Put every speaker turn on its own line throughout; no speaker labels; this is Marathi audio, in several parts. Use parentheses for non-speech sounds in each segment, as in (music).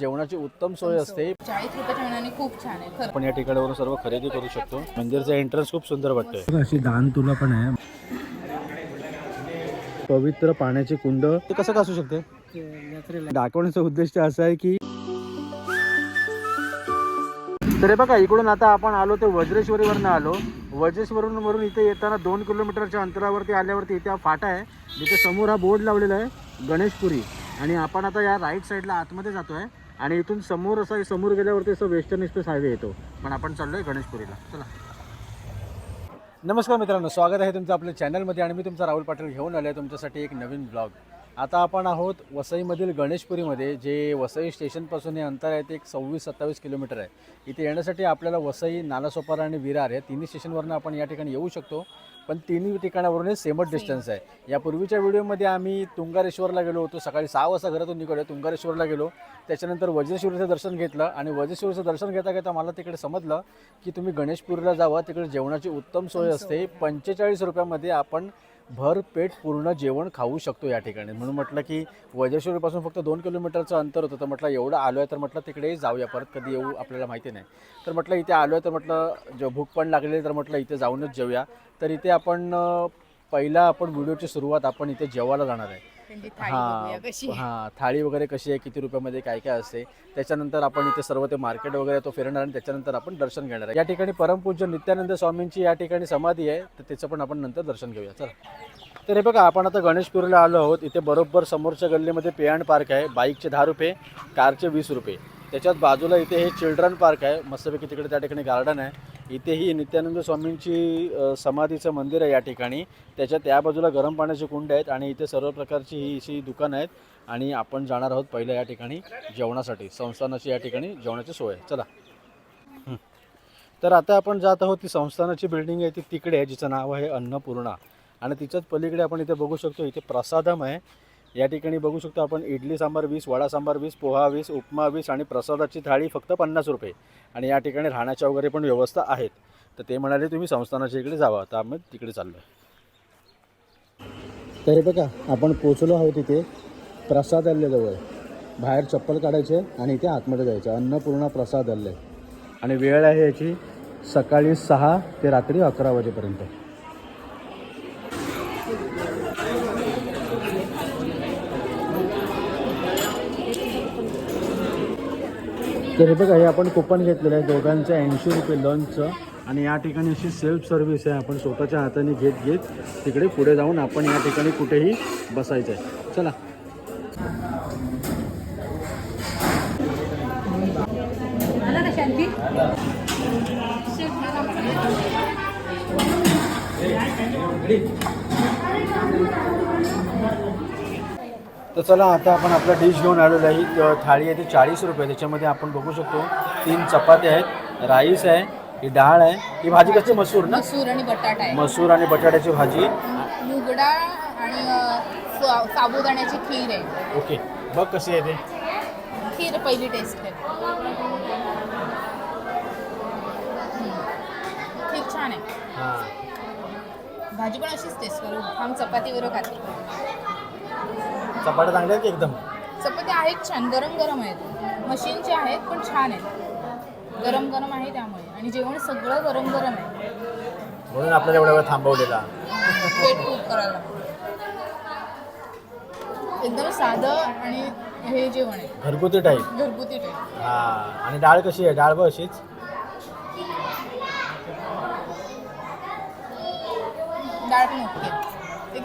जेवणाची उत्तम सोय असते.
चाळीस रुपयाच्या मनाने खूप छान आहे खरं.
आपण या ठिकाणावरून सर्व खरेदी करू शकतो. मंदिरचा एंट्रन्स खूप सुंदर वाटतोय. अशी दान तुला पण आहे. पवित्र पाण्याचे कुंड. ते कसं का असू शकते? दाखवण्याचा उद्देश असा आहे की तर हे बघा इकडून आता आपण आलो ते वज्रेश्वरीवरनं आलो. वज्रेश्वरून वरून इथे येताना दोन किलोमीटरच्या अंतरावरती आल्यावरती इथे हा फाटा आहे. जिथे समोर हा बोर्ड लावलेला आहे गणेशपुरी. आणि आपण आता या राईट साईडला आतमध्ये जातो आहे आणि इथून समोर असं समोर गेल्यावरती असं वेस्टर्न एक्सप्रेस हायवे येतो. पण आपण चाललोय गणेशपुरीला. चला. नमस्कार मित्रांनो स्वागत आहे तुमचं आपल्या चॅनलमध्ये आणि मी तुमचा राहुल पाटील घेऊन आलो आहे तुमच्यासाठी एक नवीन ब्लॉग आता आपण आहोत वसईमधील गणेशपुरीमध्ये जे वसई स्टेशनपासून हे अंतर आहे ते एक सव्वीस सत्तावीस किलोमीटर आहे. इथे येण्यासाठी आपल्याला वसई नालासोपारा आणि विरार या तिन्ही स्टेशनवरनं आपण या ठिकाणी येऊ शकतो. पण तिन्ही ठिकाणावरून हे सेमच डिस्टन्स आहे. या पूर्वीच्या व्हिडिओमध्ये आम्ही तुंगारेश्वरला गेलो होतो. सकाळी सहा वाजता घरातून निघालो तुंगारेश्वरला गेलो. त्याच्यानंतर वज्रेश्वरीचं दर्शन घेतलं आणि वज्रेश्वरीचं दर्शन घेता घेता मला तिकडे समजलं की तुम्ही गणेशपुरीला जावं. तिकडे जेवणाची उत्तम सोय असते. पंचेचाळीस रुपयामध्ये आपण भरपेट पूर्ण जेवण खाऊ शकतो या ठिकाणी. म्हणून म्हटलं की वैदेश्वरीपासून फक्त दोन किलोमीटरचं अंतर होतं. तर म्हटलं एवढं आलो आहे तर म्हटलं तिकडे जाऊया. परत कधी येऊ आपल्याला माहिती नाही. तर म्हटलं इथे आलो आहे तर म्हटलं जो भूक पण लागलेली तर म्हटलं इथे जाऊनच जेऊया. तर इथे आपण पहिला आपण व्हिडिओची सुरुवात आपण इथे जेवायला जाणार आहे.
त्यांची थाळी बघूया कशी
हां
आहे.
हां थाळी वगैरे कशी आहे किती रुपयामध्ये काय काय असते त्याच्यानंतर आपण इथे सर्व ते मार्केट वगैरे तो फिरणार आणि त्याच्यानंतर आपण दर्शन घेणार आहे. या ठिकाणी परमपूज्य नित्यानंद स्वामींची या ठिकाणी समाधी आहे तर त्याचं पण आपण नंतर दर्शन घेऊया. चला. तर हे बघा आपण आता गणेशपूरला आलो आहोत. इथे बरोबर समोरच्या गल्लीमध्ये पे अँड पार्क आहे. बाईकचे दहा रुपये कारचे वीस रुपये. त्याच्यात बाजूला इथे हे चिल्ड्रन पार्क आहे. मस्तपैकी तिकडे त्या ठिकाणी गार्डन आहे. इथेही नित्यानंद स्वामींची समाधीचं मंदिर आहे या ठिकाणी. त्याच्या त्या बाजूला गरम पाण्याचे कुंड आहेत आणि इथे सर्व प्रकारची ही अशी दुकानं आहेत. आणि आपण जाणार आहोत पहिल्या या ठिकाणी जेवणासाठी. संस्थानाची या ठिकाणी जेवणाची सोय आहे. चला. तर आता आपण जात आहोत ती संस्थानाची बिल्डिंग आहे ती तिकडे आहे जिचं नाव आहे अन्नपूर्णा. आणि तिच्याच पलीकडे आपण इथे बघू शकतो इथे प्रसादम आहे. या ठिकाणी बघू शकतो आपण इडली सांबार वीस वडा सांबार वीस पोहा वीस उपमा वीस आणि प्रसादाची थाळी फक्त पन्नास रुपये. आणि या ठिकाणी राहण्याच्या वगैरे पण व्यवस्था आहेत. तर ते म्हणाले तुम्ही संस्थानाच्या इकडे जावा. तर आम्ही तिकडे चाललो आहे तरी बघा आपण पोचलो आहोत इथे प्रसादालयाजवळ. बाहेर चप्पल काढायचे आणि इथे आतमध्ये जायचं. अन्नपूर्णा प्रसादालय. आणि वेळ आहे याची सकाळी सहा ते रात्री अकरा वाजेपर्यंत. तर हे बघा हे आपण कुपन घेतलेलं आहे. दोघांचं ऐंशी रुपये लंचचं आणि या ठिकाणी अशी सेल्फ सर्व्हिस आहे. आपण स्वतःच्या हाताने घेत घेत तिकडे पुढे जाऊन आपण या ठिकाणी कुठेही बसायचं आहे. चला.
शांती?
तर चला आता आपण आपला डिश घेऊन आलेलो आहे. अ, थाळी आहे ती चाळीस रुपये त्याच्यामध्ये आपण बघू शकतो तीन चपात्या आहेत राईस आहे ही डाळ आहे ही भाजी कसली मसूर ना?
मसूर आणि बटाटा आहे.
मसूर आणि बटाट्याची भाजी.
मुगडा आणि सा- साबुदाण्याची खीर आहे.
ओके बघ कशी आहे ते.
खीर पहिली टेस्ट आहे. हम्म. खीर छान आहे.
हां.
भाजी पण अशीच टेस्ट करू. हम चपाती बरोबर खाते.
चपात्या चांगल्या आहेत की एकदम?
चपाती आहेत छान गरम गरम आहेत. मशीनचे आहेत पण छान आहेत. गरम गरम आहे त्यामुळे. आणि जेवण सगळं गरम गरम आहे.
म्हणून आपल्याला एवढा वेळ थांबवलेला.
पेट खूप करायला. एकदम साधं आणि हे जेवण आहे.
घरगुती टाईप
घरगुती टाईप
हा. आणि डाळ कशी आहे? डाळ बघ अशीच
डाळ पण ओके.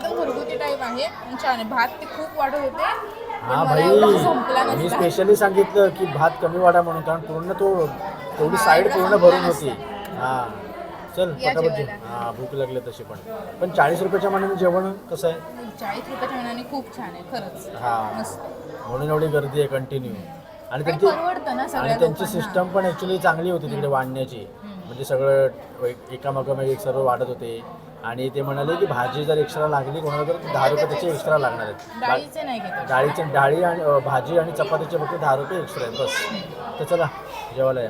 एकदम घरगुती टाईप आहे. छान आहे. भात ते खूप वाटत होते. पण
हा
मला एवढा संपला
भाई मी
नसता.
स्पेशली सांगितलं की भात कमी वाढा म्हणून कारण पूर्ण तो तेवढी साईड पूर्ण भरून होती. हा. चल
या
पटापट
जेवायला.
हा भूक लागली तशी पण. पण चाळीस रुपयाच्या मनाने जेवण कसं आहे?
चाळीस रुपयाच्या मनाने खूप छान आहे. खरंच.
हा.
मस्त.
म्हणून एवढी गर्दी आहे कंटिन्यू आणि
आणि
त्यांची
परवडतं ना सगळ्या
आणि त्यांची
लोकांना.
सिस्टम पण ॲक्च्युली चांगली होती तिकडे वाढण्याची. म्हणजे सगळं एक- एकामागोमाग एक सर्व वाढत होते. आणि ते म्हणाले की भाजी जर एक्स्ट्रा लागली कोणाला तर दहा रुपये त्याचे एक्स्ट्रा लागणार आहेत.
डाळीचे नाही घेत
डाळीचे डाळी आणि भाजी आणि चपातीचे फक्त दहा रुपये एक्स्ट्रा आहेत. बस. तर चला जेवायला या.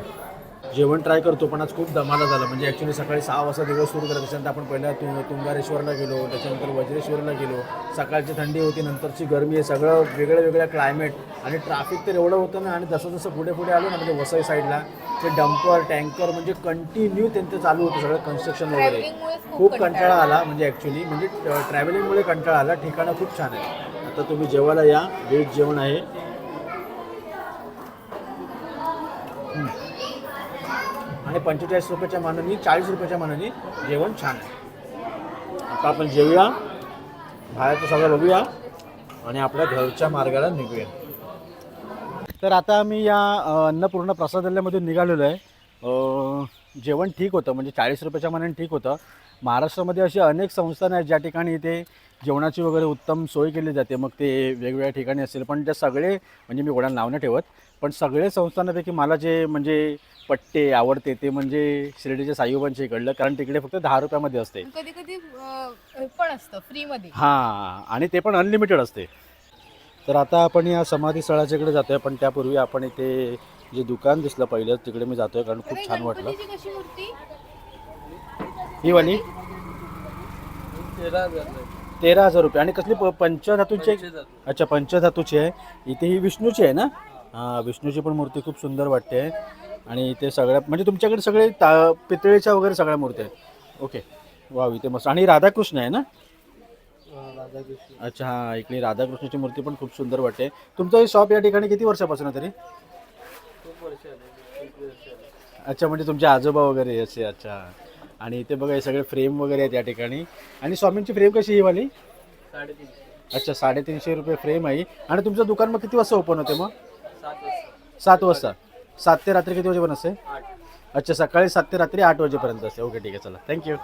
जेवण ट्राय करतो पण आज खूप दमाला झालं. म्हणजे ॲक्च्युली सकाळी सहा वाजता दिवस सुरू केला त्याच्यानंतर आपण पहिला तुंग तुंगारेश्वरला गेलो त्याच्यानंतर वज्रेश्वरला गेलो. सकाळची थंडी होती नंतरची गरमी आहे. सगळं वेगळं वेगळं क्लायमेट आणि ट्रॅफिक तर एवढं होतं ना आणि जसं जसं पुढे पुढे आलो ना म्हणजे वसई साईडला ते डंपर टँकर म्हणजे कंटिन्यू त्यांचं चालू होतं सगळं कन्स्ट्रक्शन वगैरे.
खूप
कंटाळा आला म्हणजे ॲक्च्युली म्हणजे ट्रॅव्हलिंगमुळे कंटाळा आला. ठिकाणं खूप छान आहे आता तुम्ही जेवायला या. व्हेज जेवण आहे. आणि पंचेचाळीस रुपयाच्या मानाने चाळीस रुपयाच्या मानाने जेवण छान आहे. आता आपण जेवूया. बाहेरचं सगळं बघूया. आणि आपल्या घरच्या मार्गाला निघूया. तर आता आम्ही या अन्नपूर्ण अन्नपूर्णा प्रसादालयामधून निघालेलो आहे. जेवण ठीक होतं. म्हणजे चाळीस रुपयाच्या मानाने ठीक होतं. महाराष्ट्रामध्ये अशी अनेक संस्थान आहेत. ज्या ठिकाणी इथे जेवणाची वगैरे उत्तम सोय केली जाते. मग ते वेगवेगळ्या ठिकाणी असेल. पण ते सगळे म्हणजे मी कोणाला नाव नाही ठेवत पण सगळे संस्थानापैकी मला जे म्हणजे पट्टे आवडते ते म्हणजे शिर्डीच्या साईबाबांच्या इकडलं कारण तिकडे फक्त दहा रुपयामध्ये असते.
कधी कधी पण असतं फ्रीमध्ये.
हां आणि ते पण अनलिमिटेड असते. तर आता आपण या समाधी स्थळाच्या इकडे जातोय पण त्यापूर्वी आपण इथे जे दुकान दिसलं पहिलं तिकडे मी जातोय कारण खूप छान वाटलं. ही वाली? तेरा हजार रुपये. आणि कसली प- पंचधातूची आहे? अच्छा पंचधातूची आहे. इथे ही विष्णूची आहे ना? हां विष्णूची पण मूर्ती खूप सुंदर वाटते. आणि इथे सगळ्या म्हणजे तुमच्याकडे सगळे ता पितळेच्या वगैरे सगळ्या मूर्त्या आहेत. ओके. वा इथे मस्त. आणि राधाकृष्ण आहे ना? अच्छा हां इकडे राधाकृष्णाची मूर्ती पण खूप सुंदर वाटते. तुमचं हे शॉप या ठिकाणी किती वर्षापासून आहे तरी? अच्छा म्हणजे तुमचे आजोबा वगैरे असे अच्छा. आणि इथे बघा हे सगळे फ्रेम वगैरे आहेत या ठिकाणी. आणि स्वामींची फ्रेम कशी ही वाली? अच्छा साडेतीनशे रुपये फ्रेम आहे. आणि तुमचं दुकान मग किती वाजता ओपन होते मग? सात वाजता. सात ते रात्री किती वाजेपर्यंत असते? अच्छा सकाळी सात ते रात्री आठ वाजेपर्यंत असते. ओके ठीक आहे चला. थँक्यू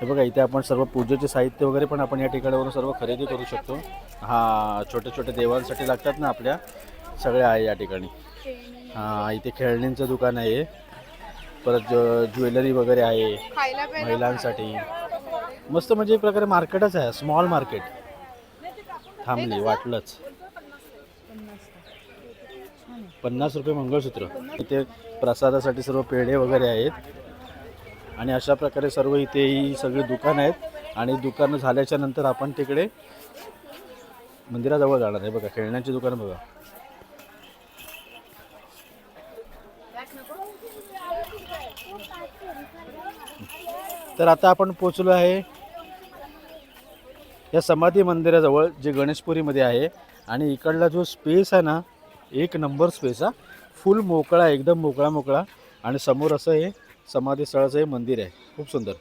हे बघा इथे आपण सर्व पूजेचे साहित्य वगैरे पण आपण या ठिकाणावरून सर्व खरेदी करू शकतो. हा छोटे छोटे देवांसाठी लागतात ना आपल्या? सगळे आहे या ठिकाणी. हां इथे खेळण्यांचं दुकान आहे. परत ज- ज्वेलरी वगैरे आहे. महिलांसाठी. मस्त म्हणजे एक प्रकारे मार्केटच आहे स्मॉल मार्केट थांबली वाटलंच. पन्नास रुपये मंगळसूत्र. इथे प्रसादासाठी सर्व पेढे वगैरे आहेत. आणि अशा प्रकारे सर्व इथे ही सगळी दुकानं आहेत. आणि दुकानं झाल्याच्यानंतर आपण तिकडे मंदिराजवळ जाणार आहे. बघा खेळण्याची दुकानं बघा. तर आता आपण पोचलो आहे या समाधी मंदिराजवळ जे गणेशपुरीमध्ये आहे. आणि इकडला जो स्पेस आहे ना एक नंबर स्पेस हा. फुल मोकळा एकदम मोकळा मोकळा. आणि समोर असं हे समाधी स्थळाचं हे मंदिर आहे. खूप सुंदर.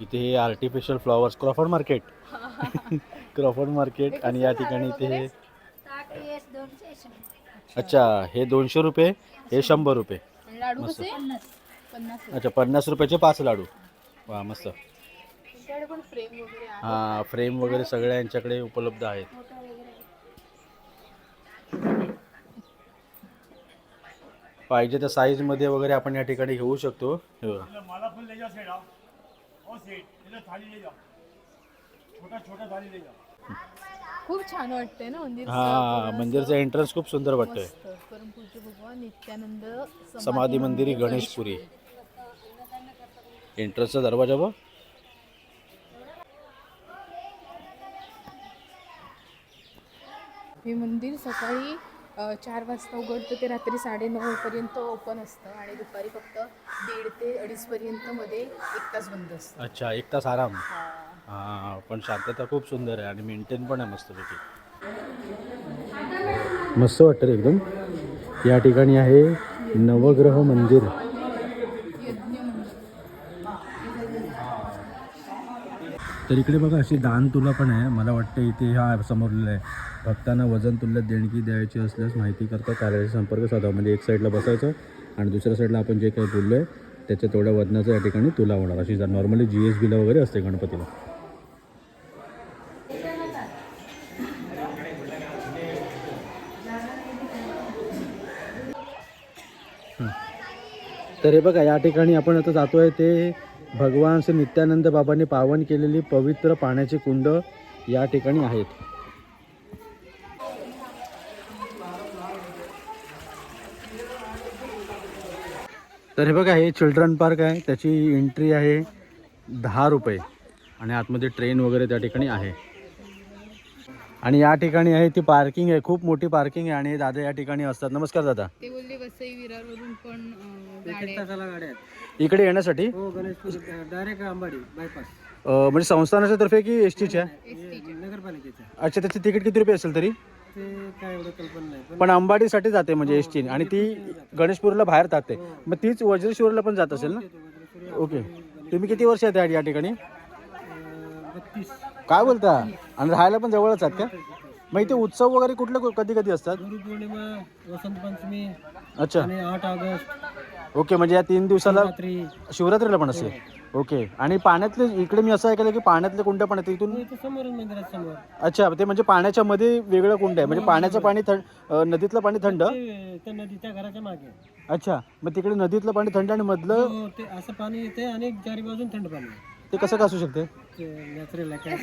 इथे हे artificial flowers Crawford Market Crawford Market आणि या ठिकाणी इथे हे अच्छा हे दोनशे रुपये हे शंभर रुपये.
पन्नास.
अच्छा पन्नास रुपयाचे पाच लाडू. वा मस्त.
तुमच्याकडे पण फ्रेम वगैरे आहे?
हा फ्रेम वगैरे सगळ्या यांच्याकडे उपलब्ध आहेत. पाहिजे त्या साईजमध्ये वगैरे आपण या ठिकाणी घेऊ शकतो. हे
खूप छान वाटतंय ना मंदिर
हा मंदिरचा एंट्रन्स खूप सुंदर वाटतोय.
परमपूज्य भगवान नित्यानंद
समाधी मंदिरी गणेशपुरी. एंट्रन्सचा दरवाजा बघ.
हे मंदिर सकाळी चार वाजता उघडतं ते रात्री साडेनऊ पर्यंत ओपन असतं आणि दुपारी फक्त दीड ते अडीच पर्यंत मध्ये एक तास बंद असतं.
अच्छा एक तास आराम. हा. पण शांतता खूप सुंदर आहे आणि मेंटेन पण आहे मस्तपैकी. मस्त वाटतं एकदम. या ठिकाणी आहे नवग्रह मंदिर
यज्ञ मंदिर
तर इकडे बघा अशी दान तुला पण आहे. मला वाटतं इथे हा समोर आहे. भक्तांना वजन तुल्य देणगी द्यायची असल्यास माहिती करता कार्यालय संपर्क साधा. म्हणजे एक साईडला बसायचं आणि दुसऱ्या साईडला आपण जे काही बोललो आहे त्याच्या तेवढ्या वजनाचं या ठिकाणी तुला होणार. अशी नॉर्मली जी एस बीला वगैरे असते गणपतीला. तर हे बघा या ठिकाणी आपण आता जातो आहे ते भगवान श्री नित्यानंद बाबांनी पावन केलेली पवित्र पाण्याची कुंड या ठिकाणी आहेत. तर हे बघा हे चिल्ड्रन पार्क आहे. त्याची एंट्री आहे दहा रुपये. आणि आतमध्ये ट्रेन वगैरे त्या ठिकाणी आहे. आणि या ठिकाणी आहे ती पार्किंग आहे. खूप मोठी पार्किंग आहे आणि दादा या ठिकाणी असतात. नमस्कार दादा.
ते बोलले वसई विरारवरून पण गाड्या
इकडे येण्यासाठी?
हो गणेशपूर डायरेक्ट अंबाडी बायपास
अं, म्हणजे संस्थानाच्या तर्फे की एस टीच्या
नगरपालिकेच्या.
अच्छा त्याचे तिकीट किती रुपये असेल तरी?
ते काय एवढं कल्पना नाही पण
पण अंबाडीसाठी जाते म्हणजे एस टी आणि ती गणेशपूरला बाहेर जाते. मग तीच वज्रेश्वरला पण जात असेल ना? ओके. तुम्ही किती वर्ष आहेत या ठिकाणी?
अं, बत्तीस.
काय बोलता? आणि राहायला पण जवळच आहेत का? मग इथे उत्सव वगैरे कुठले कधी कधी असतात?
गुरुपौर्णिमा वसंत पंचमी
अच्छा.
आणि आठ ऑगस्ट.
ओके म्हणजे या तीन दिवसाला
रात्री
शिवरात्रीला पण असेल. ओके आणि पाण्यातले इकडे मी असं ऐकलं की पाण्यातले कुंड्या पण आहेत इथून
इथं समोर मंदिरात समोर.
अच्छा ते म्हणजे पाण्याच्या मध्ये वेगळं कुंड आहे म्हणजे पाण्याचं पाणी थंड अं, नदीतलं पाणी थंड?
ते त्या नदीच्या घराच्या मागे.
अच्छा मग तिकडे नदीतलं पाणी थंड आणि मधलं
हो ते असं पाणी येते आणि चारी बाजून थंड पाणी आहे.
ते कसं का असू शकते?
काय.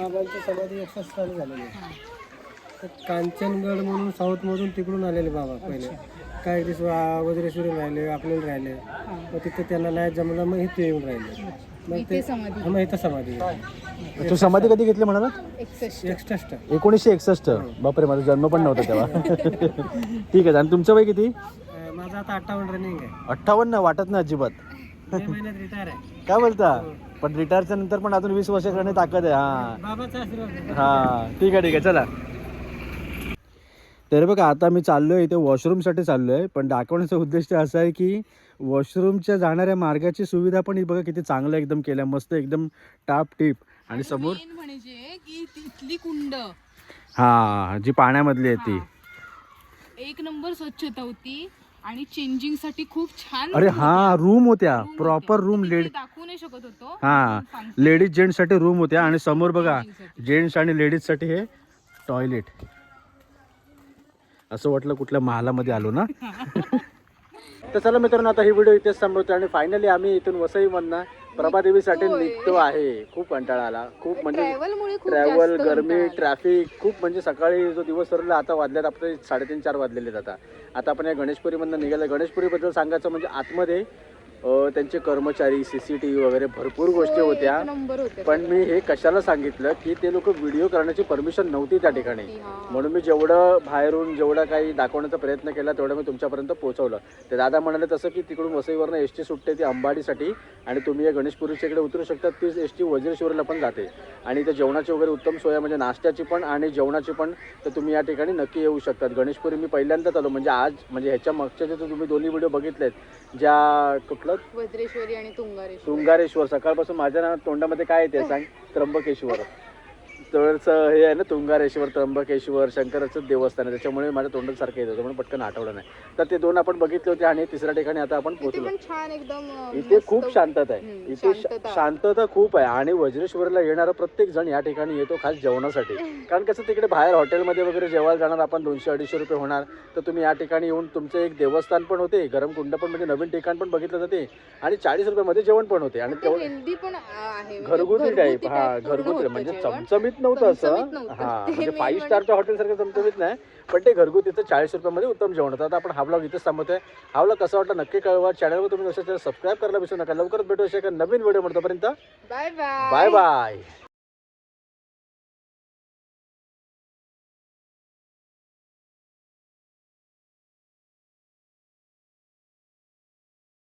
बाबांची समाधी स्थानी झालेली आहे. तर कांचनगड म्हणून साऊथ मधून तिकडून आलेले बाबा पहिले. काही दिवस वा- वज्रेश्वरी राहिले आपल्याला राहिले. मग तिथे त्यांना नाही जमलं मग इथे येऊन राहिले. मग ते
इथे समाधी.
हा, मग इथं समाधी आहे.
तू समाधी कधी घेतली म्हणाला?
एकसष्ट.
एकोणीसशे एकसष्ट. बापरे माझा जन्म पण नव्हता तेव्हा. (laughs) ठीक आहे आणि तुमचं वय किती?
अं, माझं आता अठ्ठावन्न रनिंग आहे.
अठ्ठावन्न वाटत नाही अजिबात.
मे महिन्यात रिटायर आहे.
काय बोलता? पण रिटायरच्या नंतर पण अजून वीस वर्ष करणे ताकद आहे हा.
बाबाचा आशीर्वाद
हा ठीक आहे ठीक आहे चला. तर बघा आता मी चाललोय इथे वॉशरूमसाठी चाललोय पण दाखवण्याचा उद्देश असा आहे की वॉशरूमच्या जाणाऱ्या मार्गाची सुविधा पण ही बघा किती चांगलं एकदम केल्या मस्त एकदम टाप टीप आणि समोर
मेन म्हणजे की तिथली कुंड.
हा जी पाण्यामधली आहे ती.
एक नंबर स्वच्छता होती. आणि चेंजिंगसाठी खूप छान
अरे हा. रूम होत्या प्रॉपर. रूम लेड
दाखवू नाही शकत होतो
हा. लेडीज जेंट्ससाठी रूम होत्या आणि समोर बघा
साठी.
जेंट्स आणि लेडीजसाठी हे टॉयलेट असं वाटलं कुठल्या महालामध्ये आलो ना (laughs) तर चला मित्रांनो आता ही व्हिडिओ इथेच थांबवतो आणि फायनली आम्ही इथून वसईमधनं प्रभादेवीसाठी. निघतो आहे खूप कंटाळा आला खूप म्हणजे
ट्रॅव्हलमुळे खूप
ट्रॅव्हल
जास्त
गरमी
कंटाळा आला.
ट्रॅफिक खूप म्हणजे सकाळी जो दिवस ठरला आता वाजल्यात आपले साडेतीन चार वाजलेले आता आता आपण या गणेशपुरीमधनं निघालं गणेशपुरीबद्दल सांगायचं म्हणजे आतमध्ये त्यांचे कर्मचारी सी सी टी व्ही वगैरे भरपूर गोष्टी
होय,
होत्या. पण मी हे कशाला सांगितलं की ते लोक व्हिडिओ करण्याची परमिशन नव्हती त्या ठिकाणी.
हा.
म्हणून मी जेवढं बाहेरून जेवढं काही दाखवण्याचा प्रयत्न केला तेवढं मी तुमच्यापर्यंत पोहोचवलं. ते दादा म्हणाले तसं की तिकडून वसईवरनं एस टी सुटते ती अंबाडीसाठी आणि तुम्ही या गणेशपुरीच्या इकडे उतरू शकता तीच एस टी वज्रेश्वरला पण जाते. आणि इथे जेवणाची वगैरे उत्तम सोय म्हणजे नाश्त्याची पण आणि जेवणाची पण तर तुम्ही या ठिकाणी नक्की येऊ शकतात. गणेशपुरी मी पहिल्यांदाच आलो म्हणजे आज म्हणजे ह्याच्या मागच्या जे तुम्ही दोन्ही व्हिडिओ बघितलेत ज्या
वज्रेश्वरी आणि तुंगारेश्वरी.
तुंगारेश्वर. सकाळपासून माझ्या ना तोंडामध्ये काय येते सांग? त्र्यंबकेश्वर. जवळचं हे आहे ना तुंगारेश्वर त्र्यंबकेश्वर शंकराचं देवस्थान आहे. त्याच्यामुळे माझ्या तोंडात सारखं येत होतं म्हणून पटकन आठवलं नाही. तर ते दोन आपण बघितले होते आणि तिसऱ्या ठिकाणी आता आपण पोहोचलो.
छान एकदम
इथे खूप शांतता आहे. इथे
शांतता.
खूप आहे. आणि वज्रेश्वरला येणारा प्रत्येक जण या ठिकाणी येतो खास जेवणासाठी. कारण कसं तिकडे बाहेर हॉटेलमध्ये वगैरे जेवायला जाणार आपण दोनशे अडीचशे रुपये होणार. तर तुम्ही या ठिकाणी येऊन तुमचं एक देवस्थान पण होते गरम कुंड पण म्हणजे नवीन ठिकाण पण बघितलं जाते. आणि चाळीस रुपयामध्ये जेवण पण होते. आणि
म्हणजे
घरगुती टाईप हा घरगुती म्हणजे
जेवण.
चमचमीत नव्हतं असं.
नव्हतं.
हा
ते
म्हणजे
main
फाईव्ह
म्हणजे-
स्टारच्या हॉटेल सारखं चमचमीत नाही पण ते घरगुतीचं चाळीस रुपयामध्ये उत्तम जेवण होतं. आता आपण हा ब्लॉग इथेच थांबवतोय. हा ब्लॉग कसा वाटला नक्की कळवा. चॅनलवर तुम्ही नसेल सबस्क्राईब करायला विसरू नका. लवकरच भेटू एका नवीन व्हिडिओ म्हणतोपर्यंत
बाय बाय
बाय बाय